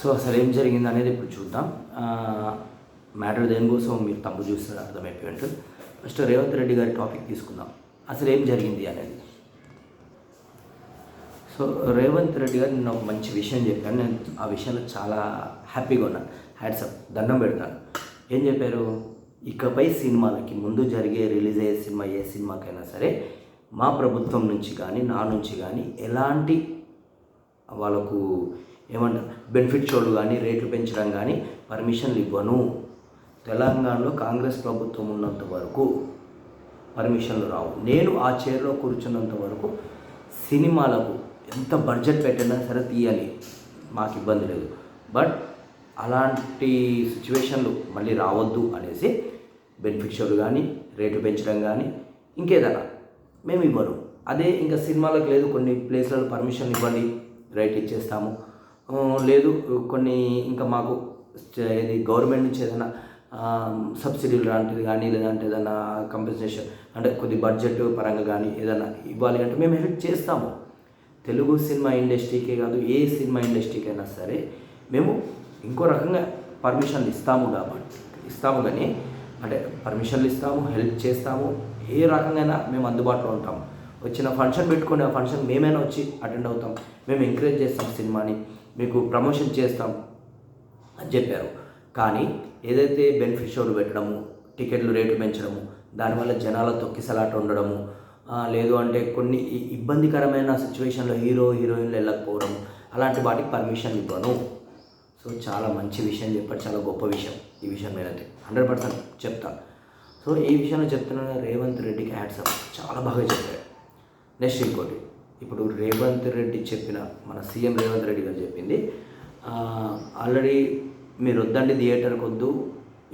So అసలు ఏం జరిగింది అనేది ఇప్పుడు చూద్దాం. మ్యాటర్ దేనికోసం మీరు తప్పు చూస్తారు అర్థమైపోయి ఉంటుంది. ఫస్ట్ రేవంత్ రెడ్డి గారి టాపిక్ తీసుకుందాం. అసలు ఏం జరిగింది అనేది. సో రేవంత్ రెడ్డి గారు నేను ఒక మంచి విషయం చెప్పాను నేను ఆ విషయంలో చాలా హ్యాపీగా ఉన్నాను హ్యాట్సప్ దండం పెడతాను. ఏం చెప్పారు? ఇకపై సినిమాలకి ముందు జరిగే రిలీజ్ అయ్యే సినిమా ఏ సినిమాకైనా సరే మా ప్రభుత్వం నుంచి కానీ నా నుంచి కానీ ఎలాంటి వాళ్ళకు ఏమంటారు బెనిఫిట్ షోలు కానీ రేట్లు పెంచడం కానీ పర్మిషన్లు ఇవ్వను. తెలంగాణలో కాంగ్రెస్ ప్రభుత్వం ఉన్నంత వరకు పర్మిషన్లు రావు. నేను ఆ చైర్లో కూర్చున్నంత వరకు సినిమాలకు ఎంత బడ్జెట్ పెట్టినా సరే తీయాలి. మాకు ఇబ్బంది లేదు. బట్ అలాంటి సిచ్యువేషన్లు మళ్ళీ రావద్దు అనేసి బెనిఫిట్ షోలు కానీ రేటు పెంచడం కానీ ఇంకేదైనా మేము ఇవ్వరు అదే ఇంకా సినిమాలకు లేదు కొన్ని ప్లేస్లలో పర్మిషన్ ఇవ్వండి రైట్ ఇచ్చేస్తాము. లేదు కొన్ని ఇంకా మాకు ఇది గవర్నమెంట్ నుంచి ఏదైనా సబ్సిడీలు లాంటిది కానీ లేదంటే ఏదైనా కంపెన్సేషన్ అంటే కొద్ది బడ్జెట్ పరంగా కానీ ఏదైనా ఇవ్వాలి అంటే మేము హెల్ప్ చేస్తాము. తెలుగు సినిమా ఇండస్ట్రీకే కాదు ఏ సినిమా ఇండస్ట్రీకి అయినా సరే మేము ఇంకో రకంగా పర్మిషన్లు ఇస్తాము కాబట్టి ఇస్తాము కానీ అంటే పర్మిషన్లు ఇస్తాము హెల్ప్ చేస్తాము ఏ రకంగా మేము అందుబాటులో ఉంటాము. వచ్చిన ఫంక్షన్ పెట్టుకుని ఆ ఫంక్షన్ మేమైనా వచ్చి అటెండ్ అవుతాం. మేము ఎంకరేజ్ చేస్తాం సినిమాని. మీకు ప్రమోషన్ చేస్తాం అని చెప్పారు. కానీ ఏదైతే బెనిఫిట్ షోలు పెట్టడము టికెట్లు రేటు పెంచడము దానివల్ల జనాల తొక్కిసలాట ఉండడము లేదు అంటే కొన్ని ఇబ్బందికరమైన సిచ్యువేషన్లో హీరో హీరోయిన్లు వెళ్ళకపోవడం అలాంటి వాటికి పర్మిషన్ ఇవ్వను. సో చాలా మంచి విషయం చెప్పారు చాలా గొప్ప విషయం ఈ విషయం మీదైతే. హండ్రెడ్ పర్సెంట్ చెప్తాను సో ఈ విషయంలో చెప్తున్నా రేవంత్ రెడ్డికి హ్యాట్సప్ చాలా బాగా చెప్పారు. నెక్స్ట్ ఇంకోటి. ఇప్పుడు రేవంత్ రెడ్డి చెప్పిన మన సీఎం రేవంత్ రెడ్డి గారు చెప్పింది ఆల్రెడీ మీరు వద్దండి థియేటర్కి వద్దు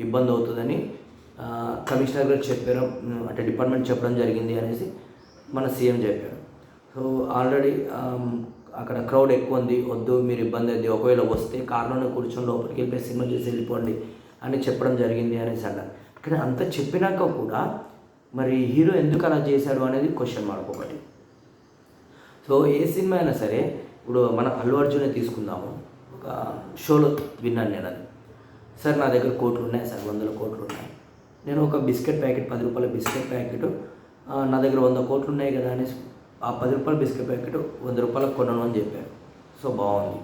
ఇబ్బంది అవుతుందని కమిషనర్ గారు చెప్పారు అంటే డిపార్ట్మెంట్ చెప్పడం జరిగింది అనేసి మన సీఎం చెప్పారు. సో ఆల్రెడీ అక్కడ క్రౌడ్ ఎక్కువ ఉంది వద్దు మీరు ఇబ్బంది అయింది ఒకవేళ వస్తే కారులోనే కూర్చొని లోపలికి వెళ్ళిపోయి సినిమా చూసి వెళ్ళిపోండి అని చెప్పడం జరిగింది అనేసి అన్నారు. కానీ అంత చెప్పినాక కూడా మరి హీరో ఎందుకు అలా చేశాడు అనేది క్వశ్చన్ మార్క్ ఒకటి. సో ఏ సినిమా అయినా సరే ఇప్పుడు మన అల్లు అర్జునే తీసుకుందాము. ఒక షోలో విన్నాను నేను అది. సార్ నా దగ్గర కోట్లు ఉన్నాయి సార్ వందల కోట్లు ఉన్నాయి. నేను ఒక బిస్కెట్ ప్యాకెట్ పది రూపాయల బిస్కెట్ ప్యాకెట్ నా దగ్గర వంద కోట్లు ఉన్నాయి కదా అనేసి ఆ పది రూపాయల బిస్కెట్ ప్యాకెట్ వంద రూపాయలకు కొనను అని చెప్పారు. సో బాగుంది.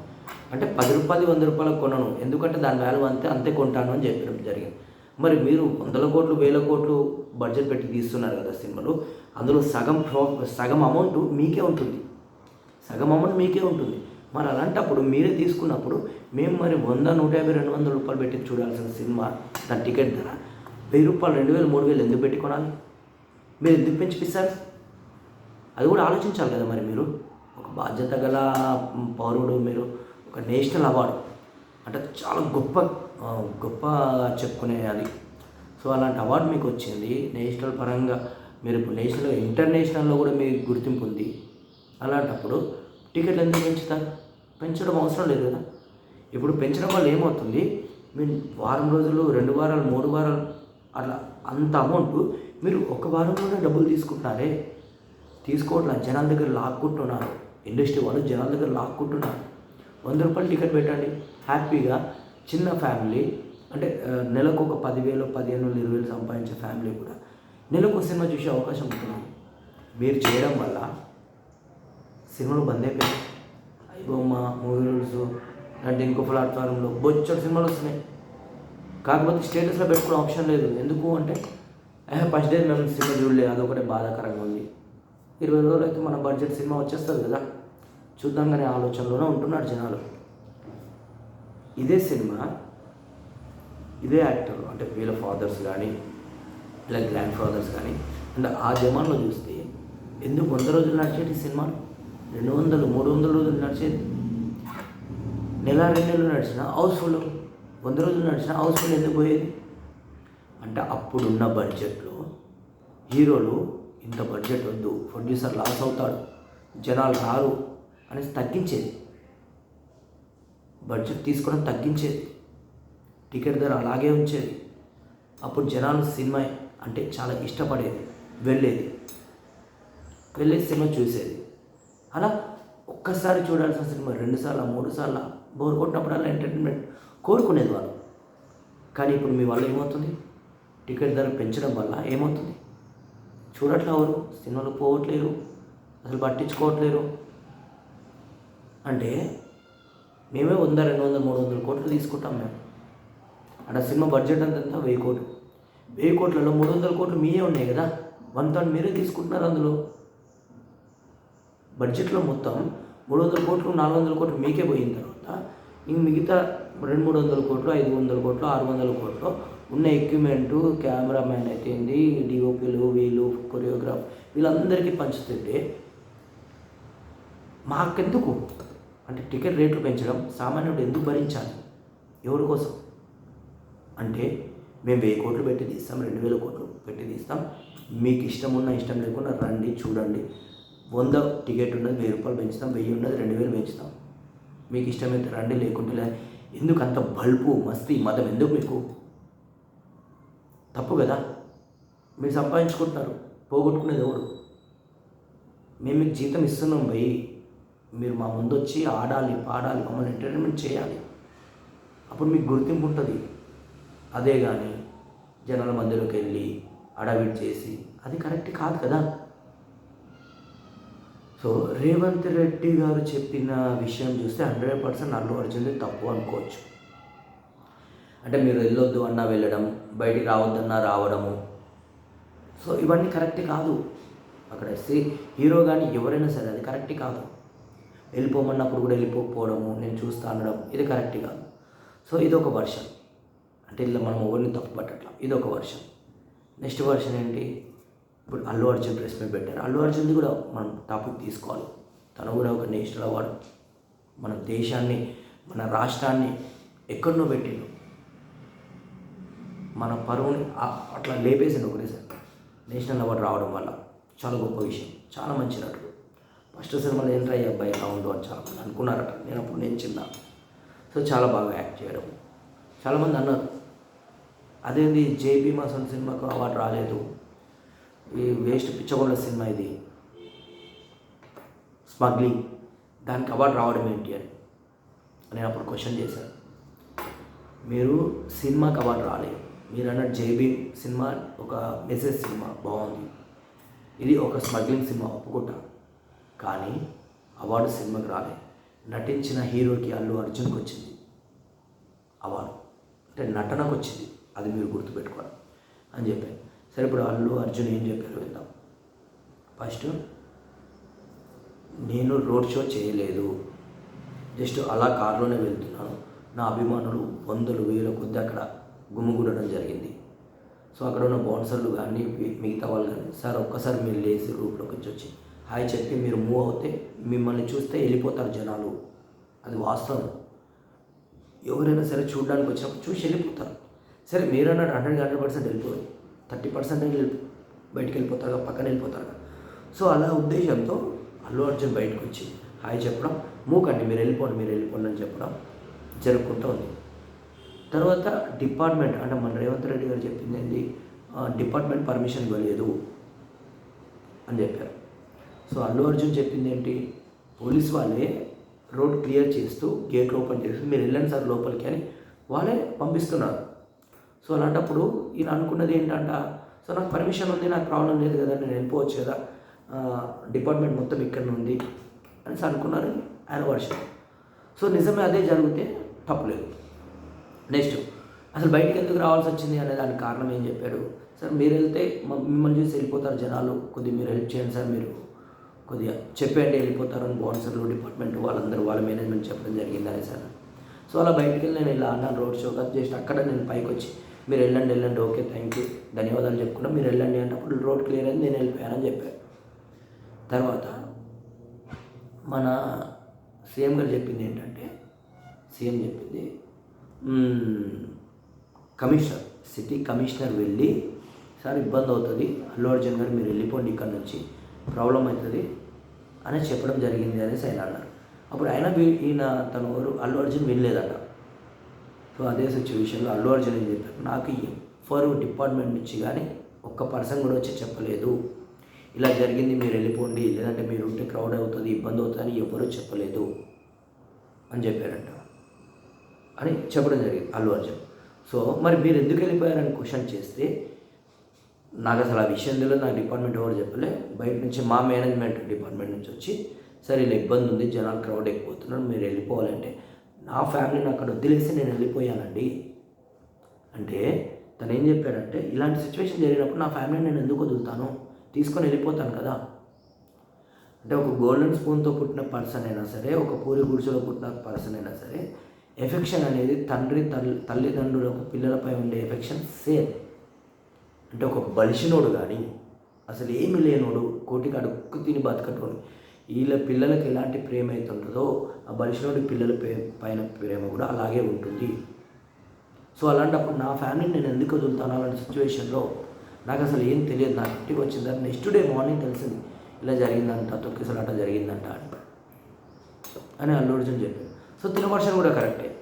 అంటే పది రూపాయలు వంద రూపాయలకు కొనను. ఎందుకంటే దాని వాల్యూ అంతే అంతే కొంటాను అని చెప్పడం జరిగింది. మరి మీరు వందల కోట్లు వేల కోట్లు బడ్జెట్ పెట్టి తీస్తున్నారు కదా సినిమాలు. అందులో సగం ప్రో సగం అమౌంట్ మీకే ఉంటుంది. సగం అమౌంట్ మీకే ఉంటుంది. మరి అలాంటప్పుడు మీరే తీసుకున్నప్పుడు మేము మరి వంద నూట యాభై రెండు వందల రూపాయలు పెట్టి చూడాల్సిన సినిమా దాని టికెట్ ధర. వెయ్యి రూపాయలు రెండు వేలు మూడు వేలు ఎందుకు పెట్టి కొనాలి? మీరు ఎందుకు పెంచిపిస్తారు? అది కూడా ఆలోచించాలి కదా మరి మీరు. ఒక బాధ్యత గల పౌరుడు మీరు ఒక నేషనల్ అవార్డు. అంటే చాలా గొప్ప గొప్ప చెప్పుకునే అది. సో అలాంటి అవార్డు మీకు వచ్చింది. నేషనల్ పరంగా మీరు ఇప్పుడు నేషనల్ ఇంటర్నేషనల్లో కూడా మీకు గుర్తింపు ఉంది. అలాంటప్పుడు టికెట్లు ఎందుకు పెంచుతారు? పెంచడం అవసరం లేదు కదా. ఇప్పుడు పెంచడం వల్ల ఏమవుతుంది? మీరు వారం రోజులు రెండు వారాలు మూడు వారాలు అట్లా అంత అమౌంట్ మీరు ఒక వారంలోనే డబ్బులు తీసుకుంటున్నారే. తీసుకోవట్లా. జనాల దగ్గర లాక్కుంటున్నారు. ఇండస్ట్రీ వాళ్ళు జనాల దగ్గర లాక్కుంటున్నారు. వంద రూపాయలు టికెట్ పెట్టండి. హ్యాపీగా చిన్న ఫ్యామిలీ అంటే నెలకు ఒక పదివేలు పదిహేను వేలు ఇరవై వేలు సంపాదించే ఫ్యామిలీ కూడా నెలకు సినిమా చూసే అవకాశం ఉంటుంది. మీరు చేయడం వల్ల సినిమాలు బంద్ అయిపోయాయి ఐబొమ్మ మూవీ రూల్స్ అంటే ఇంకో ప్లాట్ఫారంలో బొచ్చడు సినిమాలు వస్తున్నాయి. కాకపోతే స్టేటస్లో పెట్టుకునే ఆప్షన్ లేదు. ఎందుకు అంటే ఫస్ట్ డే మేము సినిమా చూడలేదు అదొకటే బాధాకరంగా ఉంది. ఇరవై రోజులు అయితే మన బడ్జెట్ సినిమా వచ్చేస్తుంది కదా. చూద్దాం కానీ ఆలోచనలోనే ఉంటున్నారు జనాలు. ఇదే సినిమా ఇదే యాక్టర్ అంటే వీళ్ళ ఫాదర్స్ కానీ ఇలా గ్రాండ్ ఫాదర్స్ కానీ అంటే ఆ జమాన్లో చూస్తే ఎందుకు వంద రోజులు నడిచేటి సినిమాలు? రెండు వందలు మూడు వందల రోజులు నడిచేది. నెల రెండు నెలలు నడిచిన హౌస్ఫుల్ వంద రోజులు నడిచిన హౌస్ఫుల్ ఎందుకు పోయేది? అంటే అప్పుడున్న బడ్జెట్లో హీరోలు ఇంత బడ్జెట్ వద్దు ప్రొడ్యూసర్ లాస్ అవుతాడు జనాలు రారు అనేసి తగ్గించేది. బడ్జెట్ తీసుకోవడం తగ్గించేది. టికెట్ ధర అలాగే ఉంచేది. అప్పుడు జనాలు సినిమా అంటే చాలా ఇష్టపడేది వెళ్ళేది. వెళ్ళేసి సినిమా చూసేది. అలా ఒక్కసారి చూడాల్సిన సినిమా రెండు సార్లు మూడు సార్లు బోర్ కొట్టినప్పుడల్లా ఎంటర్టైన్మెంట్ కోరుకునేది వాళ్ళు. కానీ ఇప్పుడు మీ వల్ల ఏమవుతుంది? టికెట్ ధర పెంచడం వల్ల ఏమవుతుంది? చూడట్లేవరు సినిమాలు పోవట్లేరు అసలు పట్టించుకోవట్లేరు. అంటే మేమే వంద రెండు వందల మూడు వందల కోట్లు తీసుకుంటాం మేము. అక్కడ సినిమా బడ్జెట్ అంతా ఎంత? వెయ్యి కోట్లు. వెయ్యి కోట్లలో మూడు వందల కోట్లు మీయే ఉన్నాయి కదా? వన్ థర్డ్ మీరే తీసుకుంటున్నారు అందులో. బడ్జెట్లో మొత్తం మూడు వందల కోట్లు నాలుగు వందల కోట్లు మీకే పోయిన తర్వాత ఇంక మిగతా రెండు మూడు వందల కోట్లు ఐదు వందల కోట్లు ఆరు వందల కోట్లు ఉన్న ఎక్విప్మెంటు కెమెరామ్యాన్ అయితే డిఓపీలు వీళ్ళు కొరియోగ్రాఫ్ వీళ్ళందరికీ పంచుతుంటే మాకెందుకు? అంటే టికెట్ రేట్లు పెంచడం సామాన్యుడు ఎందుకు భరించాలి? ఎవరి కోసం? అంటే మేము వెయ్యి కోట్లు పెట్టి తీస్తాం రెండు వేల కోట్లు పెట్టి తీస్తాం. మీకు ఇష్టం ఉన్న ఇష్టం లేకుండా రండి చూడండి. వంద టికెట్ ఉన్నది వెయ్యి రూపాయలు పెంచుతాం వెయ్యి ఉన్నది రెండు వేలు పెంచుతాం. మీకు ఇష్టమైతే రండి లేకుంటే ఎందుకు అంత బల్పు మస్తీ మతం ఎందుకు మీకు? తప్పు కదా? మీరు సంపాదించుకుంటున్నారు పోగొట్టుకునేది ఎవడు మేము మీకు జీతం ఇస్తున్నాం భయ్ మీరు మా ముందు వచ్చి ఆడాలి పాడాలి మమ్మల్ని ఎంటర్టైన్మెంట్ చేయాలి. అప్పుడు మీకు గుర్తింపు ఉంటుంది. అదే కానీ జనాల మధ్యలోకి వెళ్ళి అడవిట్ చేసి అది కరెక్ట్ కాదు కదా? సో రేవంత్ రెడ్డి గారు చెప్పిన విషయం చూస్తే హండ్రెడ్ పర్సెంట్ అల్లు అర్జున్ది తప్పు అనుకోవచ్చు. అంటే మీరు వెళ్ళొద్దు అన్నా వెళ్ళడం బయటికి రావద్దన్నా రావడము. సో ఇవన్నీ కరెక్ట్ కాదు. అక్కడ సి హీరో కానీ ఎవరైనా సరే అది కరెక్ట్ కాదు. వెళ్ళిపోమన్నప్పుడు కూడా వెళ్ళిపోకపోవడము నేను చూస్తా అనడం ఇది కరెక్ట్ కాదు. సో ఇది ఒక వర్షన్. అంటే ఇలా మనం ఎవరిని తప్పు పట్టట్లా ఇది ఒక వర్షన్. నెక్స్ట్ వర్షన్ ఏంటి? ఇప్పుడు అల్లు అర్జున్ ప్రెస్ మీట్ పెట్టారు. అల్లు అర్జున్ది కూడా మనం టాపిక్ తీసుకోవాలి. తను కూడా ఒక నేషనల్ అవార్డు మన దేశాన్ని మన రాష్ట్రాన్ని ఎక్కడో పెట్టిండు. మన పరువుని అట్లా లేపేసిండు ఒకటేసారి. నేషనల్ అవార్డు రావడం వల్ల చాలా గొప్ప విషయం. చాలా మంచి నటుడు. ఫస్ట్ సినిమాలో ఏంట్రా ఈ అబ్బాయి ఎలా అని చాలా మంది అనుకున్నారట. నేను అప్పుడు నేను చిన్న. సో చాలా బాగా యాక్ట్ చేయడం. చాలామంది అన్నారు. అదేంది జేబీ మాసన్ సన్ సినిమాకు అవార్డు రాలేదు. ఈ వేస్ట్ పిచ్చగొండ సినిమా ఇది. స్మగ్లింగ్ దానికి అవార్డు రావడం ఏంటి అని. నేను అప్పుడు క్వశ్చన్ చేశాను మీరు సినిమాకి అవార్డు రాలేదు మీరు అన్న జైబీ సినిమా ఒక మెసేజ్ సినిమా బాగుంది. ఇది ఒక స్మగ్లింగ్ సినిమా ఒప్పుకుంటా. కానీ అవార్డు సినిమాకి రాలేదు నటించిన హీరోకి అల్లు అర్జున్కి వచ్చింది. అవార్డు. అంటే నటనకు వచ్చింది. అది మీరు గుర్తుపెట్టుకోవాలి. అని చెప్పాను. సరే ఇప్పుడు అల్లు అర్జున్ ఏం చెప్పారు విందాం. ఫస్ట్ నేను రోడ్ షో చేయలేదు. జస్ట్ అలా కారులోనే వెళ్తున్నాను. నా అభిమానులు వందలు వేల కొద్ది అక్కడ గుమ్మిగూడడం జరిగింది. సో అక్కడ ఉన్న బౌన్సర్లు కానీ మిగతా వాళ్ళు కానీ సార్ ఒక్కసారి మీరు లేచి రూట్లోకి వచ్చి వచ్చి హాయ్ చెప్పి మీరు మూవ్ అవుతే మిమ్మల్ని చూస్తే వెళ్ళిపోతారు జనాలు. అది వాస్తవం. ఎవరైనా సరే చూడడానికి వచ్చినప్పుడు చూసి వెళ్ళిపోతారు. సరే మీరు హండ్రెడ్ హండ్రెడ్ పర్సెంట్ వెళ్ళిపోరు. థర్టీ పర్సెంట్ బయటికి వెళ్ళిపోతారు పక్కన వెళ్ళిపోతారు సో అలా ఉద్దేశంతో అల్లు అర్జున్ బయటకు వచ్చి హాయ్ చెప్పడం మూకండి మీరు వెళ్ళిపోండి మీరు వెళ్ళిపోండి అని చెప్పడం జరుపుకుంటూ ఉంది. తర్వాత డిపార్ట్మెంట్ అంటే మన రేవంత్ రెడ్డి గారు చెప్పింది ఏంటి డిపార్ట్మెంట్ పర్మిషన్ ఇవ్వలేదు అని చెప్పారు. సో అల్లు అర్జున్ చెప్పింది ఏంటి? పోలీస్ వాళ్ళే రోడ్ క్లియర్ చేస్తూ గేట్లు ఓపెన్ చేస్తూ మీరు వెళ్ళండి సార్ లోపలికి అని వాళ్ళే పంపిస్తున్నారు. సో అలాంటప్పుడు ఈయన అనుకున్నది ఏంటంట సో నాకు పర్మిషన్ ఉంది నాకు ప్రాబ్లం లేదు కదా నేను వెళ్ళిపోవచ్చు కదా డిపార్ట్మెంట్ మొత్తం ఇక్కడ ఉంది అని అనుకున్నారు ఆయన వర్షం. సో నిజమే అదే జరిగితే తప్పులేదు. నెక్స్ట్ అసలు బయటికి ఎందుకు రావాల్సి వచ్చింది అనే దానికి కారణం ఏం చెప్పాడు? సార్ మీరు వెళ్తే మిమ్మల్ని చూసి వెళ్ళిపోతారు జనాలు కొద్దిగా మీరు హెల్ప్ చేయండి సార్ మీరు కొద్దిగా చెప్పండి వెళ్ళిపోతారు అని బౌన్సర్లు డిపార్ట్మెంట్ వాళ్ళందరూ వాళ్ళ మేనేజ్మెంట్ చెప్పడం జరిగిందని సార్. సో అలా బయటికి వెళ్ళి నేను ఇలా అన్నాను రోడ్ షో కాదు జస్ట్ అక్కడ నేను పైకి వచ్చి మీరు వెళ్ళండి వెళ్ళండి ఓకే థ్యాంక్ యూ ధన్యవాదాలు చెప్పుకుంటా మీరు వెళ్ళండి అంటే అప్పుడు రోడ్ క్లియర్ అయింది నేను వెళ్ళిపోయానని చెప్పాను తర్వాత మన సీఎం గారు చెప్పింది ఏంటంటే సీఎం చెప్పింది కమిషనర్ సిటీ కమిషనర్ వెళ్ళి సార్ ఇబ్బంది అవుతుంది అల్లు అర్జున్ గారు మీరు వెళ్ళిపోండి ఇక్కడ నుంచి ప్రాబ్లం అవుతుంది అని చెప్పడం జరిగింది అనేసి ఆయన అన్నారు. అప్పుడు ఆయన ఈయన తను ఎవరు? అల్లు అర్జున్ వినలేదట. సో అదే సిచ్యువేషన్లో అల్లు అర్జున్ ఏం చెప్పారు నాకు ఎవ్వరు డిపార్ట్మెంట్ నుంచి కానీ ఒక్క పర్సన్ కూడా వచ్చి చెప్పలేదు. ఇలా జరిగింది మీరు వెళ్ళిపోండి. లేదంటే మీరు ఉంటే క్రౌడ్ అవుతుంది ఇబ్బంది అవుతుంది అని ఎవరూ చెప్పలేదు. అని చెప్పారంట. అని చెప్పడం జరిగింది అల్లు అర్జున్. సో మరి మీరు ఎందుకు వెళ్ళిపోయారని క్వశ్చన్ చేస్తే నాకు అసలు ఆ విషయం తెలియదు నా డిపార్ట్మెంట్ ఎవరు చెప్పలే. బయట నుంచి మా మేనేజ్మెంట్ డిపార్ట్మెంట్ నుంచి వచ్చి సరే ఇలా ఇబ్బంది ఉంది జనాలు క్రౌడ్ ఎక్కుపోతున్నారు మీరు వెళ్ళిపోవాలంటే. నా ఫ్యామిలీని అక్కడ వదిలేసి నేను వెళ్ళిపోయానండి. అంటే తను ఏం చెప్పాడంటే ఇలాంటి సిచ్యువేషన్ జరిగినప్పుడు నా ఫ్యామిలీని నేను ఎందుకు వదులుతాను? తీసుకొని వెళ్ళిపోతాను కదా. అంటే ఒక గోల్డెన్ స్పూన్తో పుట్టిన పర్సన్ అయినా సరే ఒక పూరి గుడిసెలో పుట్టిన పర్సన్ అయినా సరే ఎఫెక్షన్ అనేది తండ్రి తల్లి తల్లిదండ్రులకు పిల్లలపై ఉండే ఎఫెక్షన్ సేమ్ అంటే ఒక బలిసినోడు కానీ అసలు ఏమి లేనోడు కోటికి అడుక్కు తిని బతకటోడు. వీళ్ళ పిల్లలకి ఎలాంటి ప్రేమ అయితే ఉంటుందో ఆ బలిసినోడి పిల్లల పైన ప్రేమ కూడా అలాగే ఉంటుంది. సో అలాంటప్పుడు నా ఫ్యామిలీని నేను ఎందుకు వదులుతాను అలాంటి సిచ్యువేషన్లో? నాకు అసలు ఏం తెలియదు. నా ఇంటికి వచ్చింది? నెక్స్ట్ డే మార్నింగ్ తెలిసింది. ఇలా జరిగిందంట తొక్కిసలాట జరిగిందంట అని. అని అల్లు అర్జున్ చెప్పాడు. సో తిన వర్షన్ కూడా కరెక్టే.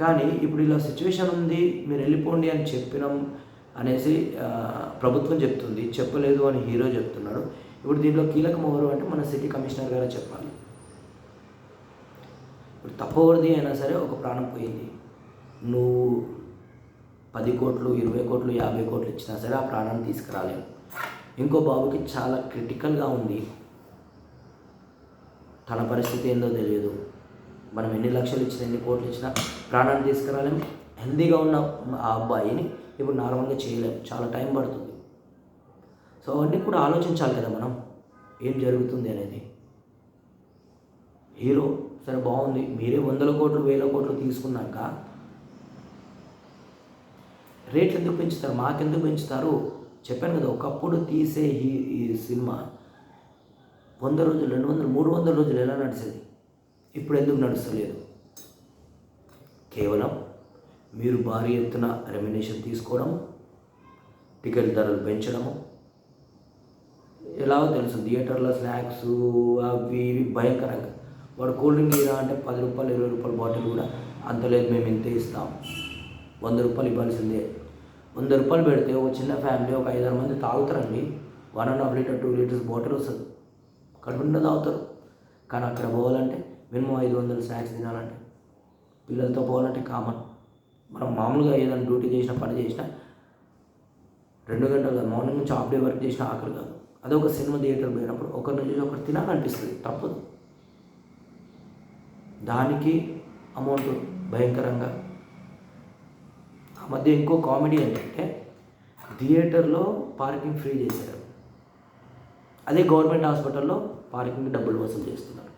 కానీ ఇప్పుడు ఇలా సిచ్యువేషన్ ఉంది మీరు వెళ్ళిపోండి అని చెప్పినాం అనేసి ప్రభుత్వం చెప్తుంది. చెప్పలేదు అని హీరో చెప్తున్నాడు. ఇప్పుడు దీంట్లో కీలకం ఎవరు అంటే మన సిటీ కమిషనర్ గారే చెప్పాలి. ఇప్పుడు తప్పవరిది అయినా సరే ఒక ప్రాణం పోయింది. నువ్వు పది కోట్లు ఇరవై కోట్లు యాభై కోట్లు ఇచ్చినా సరే ఆ ప్రాణాన్ని తీసుకురాలేము ఇంకో బాబుకి చాలా క్రిటికల్గా ఉంది. తన పరిస్థితి ఏందో తెలియదు. మనం ఎన్ని లక్షలు ఇచ్చినా ఎన్ని కోట్లు ఇచ్చినా ప్రాణాన్ని తీసుకురాలేం హెల్దీగా ఉన్న ఆ అబ్బాయిని ఇప్పుడు నార్మల్గా చేయలేము చాలా టైం పడుతుంది. సో అవన్నీ కూడా ఆలోచించాలి కదా మనం. ఏం జరుగుతుంది అనేది. హీరో సరే బాగుంది. మీరే వందల కోట్లు వేల కోట్లు తీసుకున్నాక రేట్లు ఎందుకు పెంచుతారు? మాకెందుకు పెంచుతారు? చెప్పాను కదా ఒకప్పుడు తీసే ఈ ఈ సినిమా వంద రోజులు రెండు వందలు మూడు వందల రోజులు ఎలా నడిచేది ఇప్పుడు ఎందుకు నడుస్తలేదు? కేవలం మీరు భారీ ఎత్తున రెమ్యునేషన్ తీసుకోవడం టికెట్ ధరలు పెంచడము ఎలాగో తెలుసు థియేటర్లో స్నాక్స్ అవి ఇవి భయంకరంగా. వాడు కూల్ డ్రింక్ ఇరా అంటే పది రూపాయలు ఇరవై రూపాయల బాటిల్ కూడా. అంత లేదు మేము ఎంత ఇస్తాం. వంద రూపాయలు ఇవ్వాల్సిందే. వంద రూపాయలు పెడితే ఒక చిన్న ఫ్యామిలీ ఒక ఐదారు మంది తాగుతారండి. One and half litre two litres bottle వస్తుంది. కడుపు తాగుతారు. కానీ అక్కడ పోవాలంటే మినిమం ఐదు వందలు స్నాక్స్ తినాలంటే. పిల్లలతో పోవాలంటే కామన్. మనం మామూలుగా ఏదైనా డ్యూటీ చేసినా పని చేసినా రెండు గంటలు మార్నింగ్ నుంచి హాఫ్ డే వర్క్ చేసిన ఆకలి కాదు. అదొక సినిమా థియేటర్ పోయినప్పుడు ఒకరి నుంచి ఒకటి తినాలనిపిస్తుంది తప్పదు. దానికి అమౌంట్ భయంకరంగా. ఆ మధ్య ఇంకో కామెడీ ఏంటంటే థియేటర్లో పార్కింగ్ ఫ్రీ చేశారు. అదే గవర్నమెంట్ హాస్పిటల్లో పార్కింగ్ డబ్బులు వసూలు చేస్తున్నారు.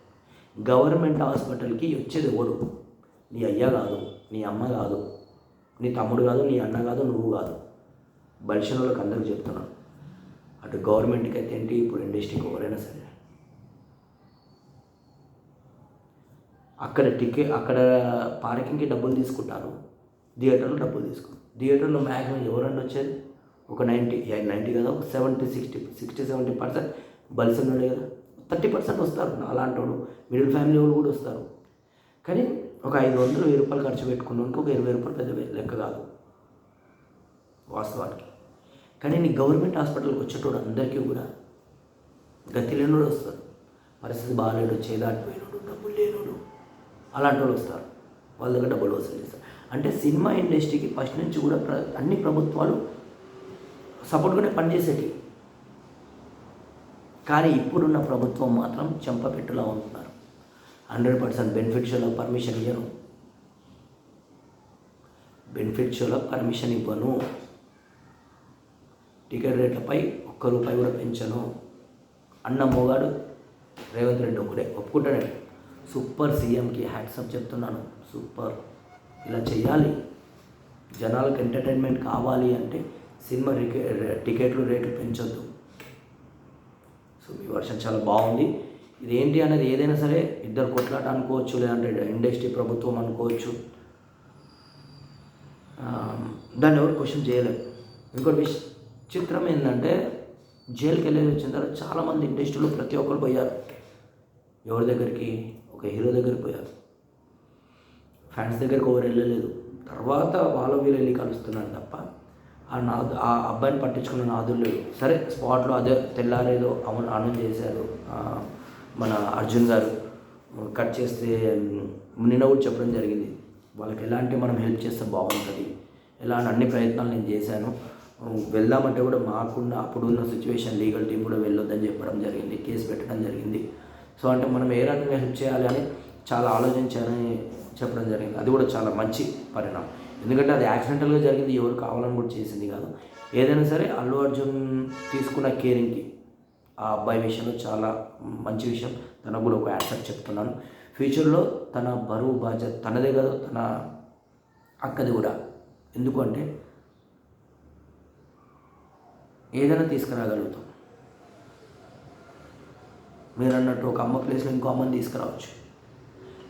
గవర్నమెంట్ హాస్పిటల్కి వచ్చేది ఎవరు నీ అయ్య కాదు నీ అమ్మ కాదు నీ తమ్ముడు కాదు నీ అన్న కాదు నువ్వు కాదు. బలిసిన వాళ్ళకి అందరికి చెప్తున్నాను. అటు గవర్నమెంట్కి అయితే ఏంటి? ఇప్పుడు ఇండస్ట్రీకి ఎవరైనా సరే. అక్కడ టికెట్ అక్కడ పార్కింగ్కి డబ్బులు తీసుకుంటారు. థియేటర్లో డబ్బులు తీసుకుంటారు థియేటర్లో మ్యాక్సిమం ఎవరన్నా వచ్చేది ఒక నైంటీ నైంటీ కదా? ఒక seventy sixty sixty seventy percent బలిసి కదా? థర్టీ పర్సెంట్ వస్తారు. అలాంటి వాడు మిడిల్ ఫ్యామిలీ వాళ్ళు కూడా వస్తారు. కానీ ఒక ఐదు వందలు వెయ్యి రూపాయలు ఖర్చు పెట్టుకున్నానికి ఒక ఇరవై రూపాయలు పెద్ద లెక్క కాదు. వాస్తవానికి. కానీ నీ గవర్నమెంట్ హాస్పిటల్కి వచ్చేటోడు అందరికీ కూడా గతి లేనోడు వస్తారు. పరిస్థితి బాగాలేడు చేదాటిపోయినోడు డబ్బులు లేనోడు. అలాంటి వాళ్ళు వస్తారు. వాళ్ళ దగ్గర డబ్బులు వసూలు చేస్తారు. అంటే సినిమా ఇండస్ట్రీకి ఫస్ట్ నుంచి కూడా ప్ర అన్ని ప్రభుత్వాలు సపోర్ట్గానే పనిచేసేటి. కానీ ఇప్పుడున్న ప్రభుత్వం మాత్రం చెంపపెట్టులా ఉంటున్నారు. హండ్రెడ్ పర్సెంట్ బెనిఫిట్ షోలో పర్మిషన్ ఇవ్వను బెనిఫిట్ షోలో పర్మిషన్ ఇవ్వను. టికెట్ రేట్లపై ఒక్క రూపాయి కూడా పెంచను. అన్న మోగాడు రేవంత్ రెడ్డి ఒకటే ఒప్పుకుంటాడే. సూపర్ సీఎంకి హ్యాట్సప్ చెప్తున్నాను. సూపర్. ఇలా చేయాలి. జనాలకు ఎంటర్టైన్మెంట్ కావాలి అంటే సినిమా టికెట్లు రేట్లు పెంచొద్దు. సో మీ వర్షన్ చాలా బాగుంది. ఇది ఏంటి అనేది ఏదైనా సరే ఇద్దరు కొట్లాట అనుకోవచ్చు లేదంటే ఇండస్ట్రీ ప్రభుత్వం అనుకోవచ్చు. దాన్ని ఎవరు క్వశ్చన్ చేయలేరు. ఇంకోటి విచిత్రం ఏంటంటే జైలుకి వెళ్ళేసి వచ్చిన తర్వాత చాలామంది ఇండస్ట్రీలో ప్రతి ఒక్కరు పోయారు. ఎవరి దగ్గరికి? ఒక హీరో దగ్గరికి పోయారు. ఫ్యాన్స్ దగ్గరికి ఎవరు వెళ్ళలేదు. తర్వాత వాళ్ళ వీళ్ళు వెళ్ళి కలుస్తున్నారు తప్ప ఆ నాదు ఆ అబ్బాయిని పట్టించుకున్న నాదులు లేడు. సరే స్పాట్లో అదే తెల్లారేదో అమలు అనౌన్స్ చేశారు. మన అర్జున్ గారు. కట్ చేస్తే నిన్న కూడా చెప్పడం జరిగింది. వాళ్ళకి ఎలాంటి మనం హెల్ప్ చేస్తే బాగుంటుంది? ఎలా అన్ని ప్రయత్నాలు నేను చేశాను. వెళ్దామంటే కూడా మాకున్న అప్పుడున్న సిచ్యువేషన్ లీగల్ టీం కూడా వెళ్ళొద్దని చెప్పడం జరిగింది కేసు పెట్టడం జరిగింది. సో అంటే మనం ఏ రకంగా హెల్ప్ చేయాలి అని చాలా ఆలోచించాలని చెప్పడం జరిగింది. అది కూడా చాలా మంచి పరిణామం. ఎందుకంటే అది యాక్సిడెంటల్గా జరిగింది ఎవరు కావాలని కూడా చేసింది కాదు. ఏదైనా సరే అల్లు అర్జున్ తీసుకున్న కేరింగ్కి ఆ అబ్బాయి విషయంలో చాలా మంచి విషయం. తనకు కూడా ఒక యాక్సెప్ట్ చెప్తున్నాను. ఫ్యూచర్లో తన బరువు బాధ్యత తనదే కాదు తన అక్కది కూడా. ఎందుకు అంటే ఏదైనా తీసుకురాగలుగుతాం. మీరు అన్నట్టు ఒక అమ్మ ప్లేస్లో ఇంకో అమ్మని తీసుకురావచ్చు.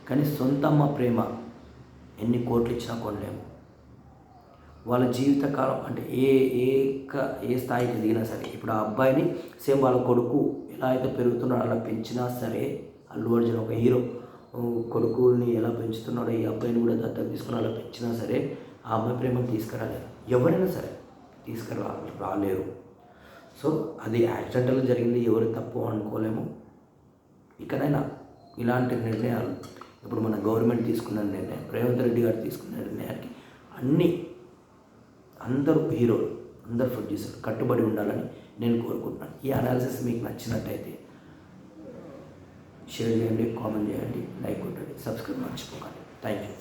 కానీ సొంత అమ్మ ప్రేమ ఎన్ని కోట్లు ఇచ్చినా కొనలేము. వాళ్ళ జీవితకాలం అంటే ఏ ఏక ఏ స్థాయికి ఎదిగినా సరే ఇప్పుడు ఆ అబ్బాయిని సేమ్ వాళ్ళ కొడుకు ఎలా అయితే పెరుగుతున్నాడో అలా పెంచినా సరే అల్లు అర్జున్ ఒక హీరో కొడుకుని ఎలా పెంచుతున్నాడో ఈ అబ్బాయిని కూడా దత్తత తీసుకుని అలా పెంచినా సరే ఆ అమ్మాయి ప్రేమను తీసుకురాలేరు ఎవరైనా సరే తీసుకురా రాలేరు. సో అది యాక్సిడెంటల్గా జరిగింది. ఎవరు తప్పు అనుకోలేము. ఇకనైనా ఇలాంటి నిర్ణయాలు ఇప్పుడు మన గవర్నమెంట్ తీసుకున్న నిర్ణయం రేవంత్ రెడ్డి గారు తీసుకున్న నిర్ణయానికి అన్ని అందరూ హీరోలు అందరు ప్రొడ్యూసర్ కట్టుబడి ఉండాలని నేను కోరుకుంటున్నాను. ఈ అనాలిసిస్ మీకు నచ్చినట్టయితే షేర్ చేయండి కామెంట్ చేయండి లైక్ కొట్టండి సబ్స్క్రైబ్ మర్చిపోకండి. Thank you